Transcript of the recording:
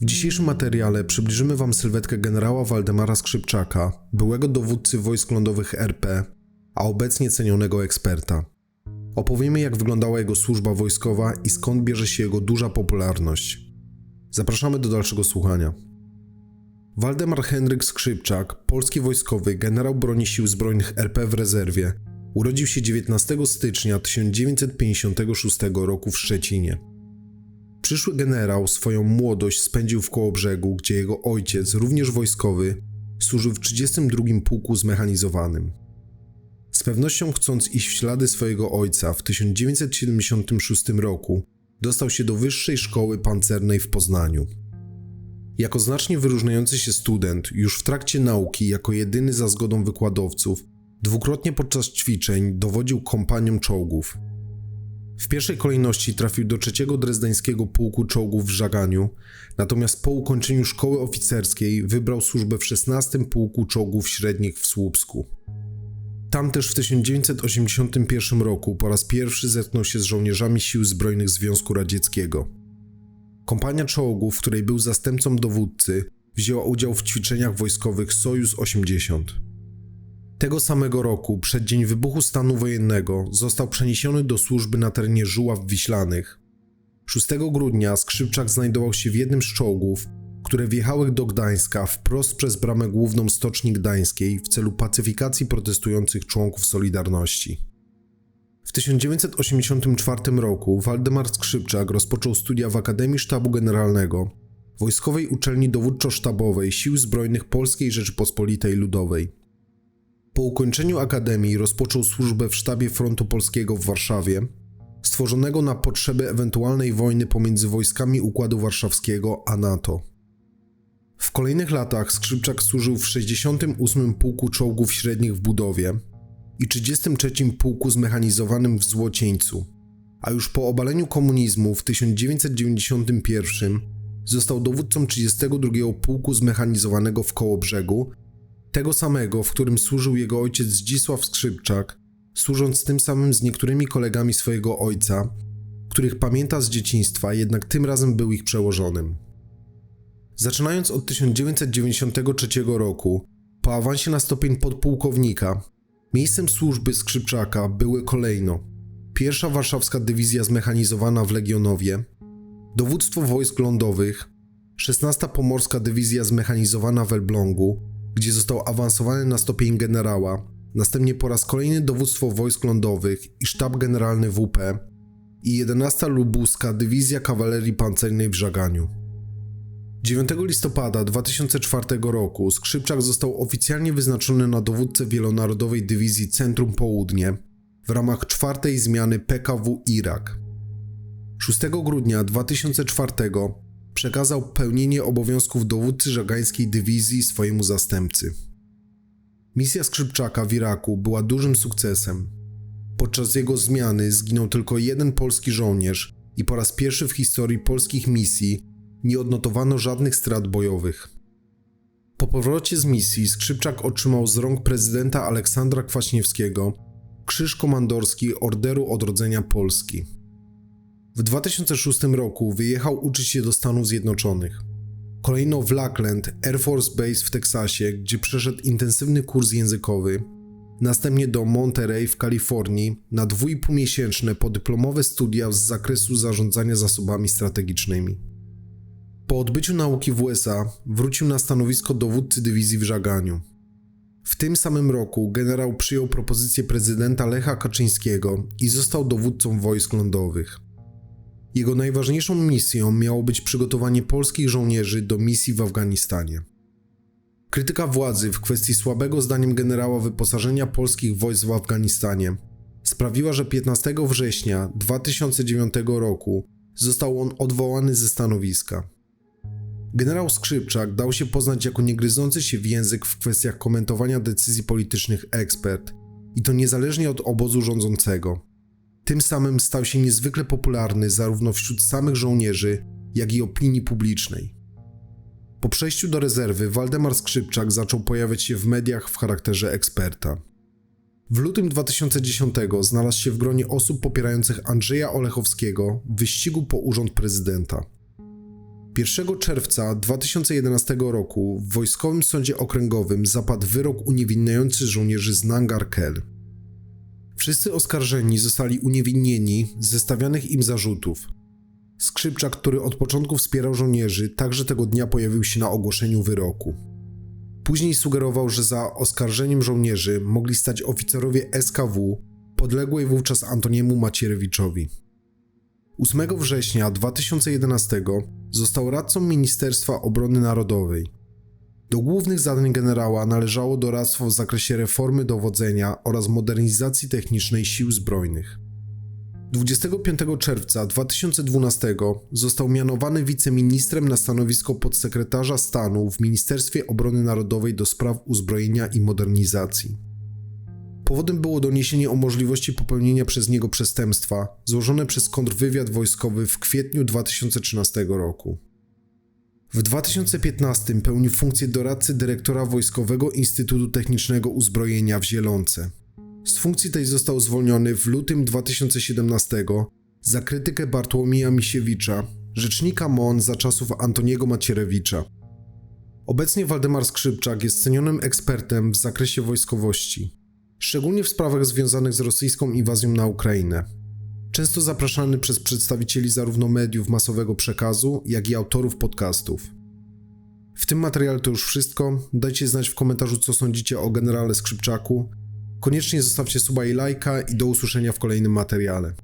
W dzisiejszym materiale przybliżymy Wam sylwetkę generała Waldemara Skrzypczaka, byłego dowódcy wojsk lądowych RP, a obecnie cenionego eksperta. Opowiemy, jak wyglądała jego służba wojskowa i skąd bierze się jego duża popularność. Zapraszamy do dalszego słuchania. Waldemar Henryk Skrzypczak, polski wojskowy, generał broni sił zbrojnych RP w rezerwie, urodził się 19 stycznia 1956 roku w Szczecinie. Przyszły generał swoją młodość spędził w Kołobrzegu, gdzie jego ojciec, również wojskowy, służył w 32 Pułku Zmechanizowanym. Z pewnością chcąc iść w ślady swojego ojca, w 1976 roku dostał się do Wyższej Szkoły Pancernej w Poznaniu. Jako znacznie wyróżniający się student, już w trakcie nauki, jako jedyny za zgodą wykładowców, dwukrotnie podczas ćwiczeń dowodził kompaniom czołgów. W pierwszej kolejności trafił do trzeciego drezdeńskiego pułku czołgów w Żaganiu, natomiast po ukończeniu szkoły oficerskiej wybrał służbę w 16 pułku czołgów średnich w Słupsku. Tam też w 1981 roku po raz pierwszy zetknął się z żołnierzami sił zbrojnych Związku Radzieckiego. Kompania czołgów, w której był zastępcą dowódcy, wzięła udział w ćwiczeniach wojskowych Sojus 80. Tego samego roku, przed dzień wybuchu stanu wojennego, został przeniesiony do służby na terenie Żuław Wiślanych. 6 grudnia Skrzypczak znajdował się w jednym z czołgów, które wjechały do Gdańska wprost przez bramę główną Stoczni Gdańskiej w celu pacyfikacji protestujących członków Solidarności. W 1984 roku Waldemar Skrzypczak rozpoczął studia w Akademii Sztabu Generalnego, Wojskowej Uczelni Dowódczo-Sztabowej Sił Zbrojnych Polskiej Rzeczypospolitej Ludowej. Po ukończeniu akademii rozpoczął służbę w sztabie Frontu Polskiego w Warszawie, stworzonego na potrzeby ewentualnej wojny pomiędzy wojskami Układu Warszawskiego a NATO. W kolejnych latach Skrzypczak służył w 68 Pułku Czołgów Średnich w Budowie i 33 Pułku Zmechanizowanym w Złocieńcu, a już po obaleniu komunizmu w 1991 został dowódcą 32 Pułku Zmechanizowanego w Kołobrzegu tego samego, w którym służył jego ojciec Zdzisław Skrzypczak, służąc tym samym z niektórymi kolegami swojego ojca, których pamięta z dzieciństwa, jednak tym razem był ich przełożonym. Zaczynając od 1993 roku, po awansie na stopień podpułkownika, miejscem służby Skrzypczaka były kolejno pierwsza warszawska dywizja zmechanizowana w Legionowie, dowództwo wojsk lądowych, 16 pomorska dywizja zmechanizowana w Elblągu, gdzie został awansowany na stopień generała, następnie po raz kolejny dowództwo wojsk lądowych i sztab generalny WP i 11 lubuska dywizja kawalerii pancernej w Żaganiu. 9 listopada 2004 roku Skrzypczak został oficjalnie wyznaczony na dowódcę wielonarodowej dywizji Centrum Południe w ramach czwartej zmiany PKW Irak. 6 grudnia 2004 przekazał pełnienie obowiązków dowódcy żagańskiej dywizji swojemu zastępcy. Misja Skrzypczaka w Iraku była dużym sukcesem. Podczas jego zmiany zginął tylko jeden polski żołnierz i po raz pierwszy w historii polskich misji nie odnotowano żadnych strat bojowych. Po powrocie z misji Skrzypczak otrzymał z rąk prezydenta Aleksandra Kwaśniewskiego Krzyż Komandorski Orderu Odrodzenia Polski. W 2006 roku wyjechał uczyć się do Stanów Zjednoczonych. Kolejno w Lackland, Air Force Base w Teksasie, gdzie przeszedł intensywny kurs językowy, następnie do Monterey w Kalifornii na dwójpółmiesięczne podyplomowe studia z zakresu zarządzania zasobami strategicznymi. Po odbyciu nauki w USA wrócił na stanowisko dowódcy dywizji w Żaganiu. W tym samym roku generał przyjął propozycję prezydenta Lecha Kaczyńskiego i został dowódcą wojsk lądowych. Jego najważniejszą misją miało być przygotowanie polskich żołnierzy do misji w Afganistanie. Krytyka władzy w kwestii słabego zdaniem generała wyposażenia polskich wojsk w Afganistanie sprawiła, że 15 września 2009 roku został on odwołany ze stanowiska. Generał Skrzypczak dał się poznać jako niegryzący się w język w kwestiach komentowania decyzji politycznych ekspert, i to niezależnie od obozu rządzącego. Tym samym stał się niezwykle popularny zarówno wśród samych żołnierzy, jak i opinii publicznej. Po przejściu do rezerwy Waldemar Skrzypczak zaczął pojawiać się w mediach w charakterze eksperta. W lutym 2010 znalazł się w gronie osób popierających Andrzeja Olechowskiego w wyścigu po urząd prezydenta. 1 czerwca 2011 roku w Wojskowym Sądzie Okręgowym zapadł wyrok uniewinniający żołnierzy z Nangar Khel. Wszyscy oskarżeni zostali uniewinnieni ze stawianych im zarzutów. Skrzypczak, który od początku wspierał żołnierzy, także tego dnia pojawił się na ogłoszeniu wyroku. Później sugerował, że za oskarżeniem żołnierzy mogli stać oficerowie SKW, podległej wówczas Antoniemu Macierewiczowi. 8 września 2011 został radcą Ministerstwa Obrony Narodowej. Do głównych zadań generała należało doradztwo w zakresie reformy dowodzenia oraz modernizacji technicznej sił zbrojnych. 25 czerwca 2012 został mianowany wiceministrem na stanowisko podsekretarza stanu w Ministerstwie Obrony Narodowej do spraw uzbrojenia i modernizacji. Powodem było doniesienie o możliwości popełnienia przez niego przestępstwa złożone przez kontrwywiad wojskowy w kwietniu 2013 roku. W 2015 pełnił funkcję doradcy dyrektora Wojskowego Instytutu Technicznego Uzbrojenia w Zielonce. Z funkcji tej został zwolniony w lutym 2017 za krytykę Bartłomieja Misiewicza, rzecznika MON za czasów Antoniego Macierewicza. Obecnie Waldemar Skrzypczak jest cenionym ekspertem w zakresie wojskowości, szczególnie w sprawach związanych z rosyjską inwazją na Ukrainę. Często zapraszany przez przedstawicieli zarówno mediów masowego przekazu, jak i autorów podcastów. W tym materiale to już wszystko. Dajcie znać w komentarzu, co sądzicie o generale Skrzypczaku. Koniecznie zostawcie suba i lajka i do usłyszenia w kolejnym materiale.